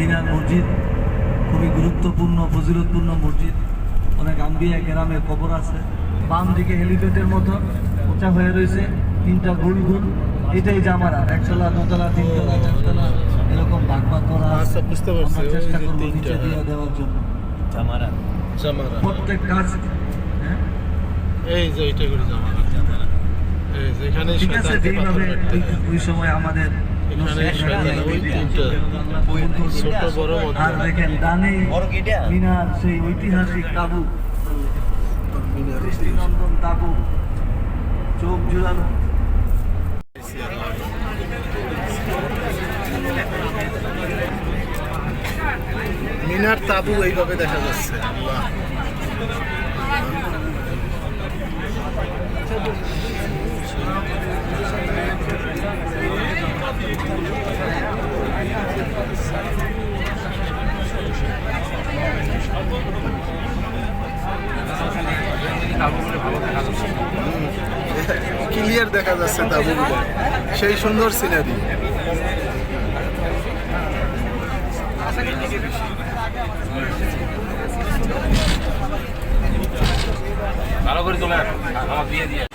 মিনার মসজিদ খুবই গুরুত্বপূর্ণ ফজিলতপূর্ণ মসজিদ। অনেক আম্বিয়া গ্রামের কবর আছে। বাম দিকে হেলিপ্যাডের মতো উঁচা হয়ে রয়েছে তিনটা গোল গোল এটাই জামারা একতলা দোতলা তিনতলা চারতলা। এরকম ভাগ ভাগ করা আচ্ছা, বুঝতে পারছি। চেষ্টা করব নিচে দিয়ে। দেওয়ার জন্য। জামারা। প্রত্যেক কাজ হ্যাঁ? এই যে এইটা করে জামারা। এই যে এখানে ঠিক আছে শয়তানকে পাথর যেইভাবে কাটতে ওই-। ওই সময় আমাদের এখানে শয়তান ওই তিনটা ছোট বড় আর দেখেন ডানে মিনার সেই ঐতিহাসিক তাবু। দৃষ্টিনন্দন তাবু। চোখ জুড়ানো। মিনার তাবু এইভাবে দেখা যাচ্ছে। আল্লাহ ক্লিয়ার দেখা যাচ্ছে দাবুগুলো সেই সুন্দর সিনারি ভালো করে তোমার আমার দিয়ে দিয়ে।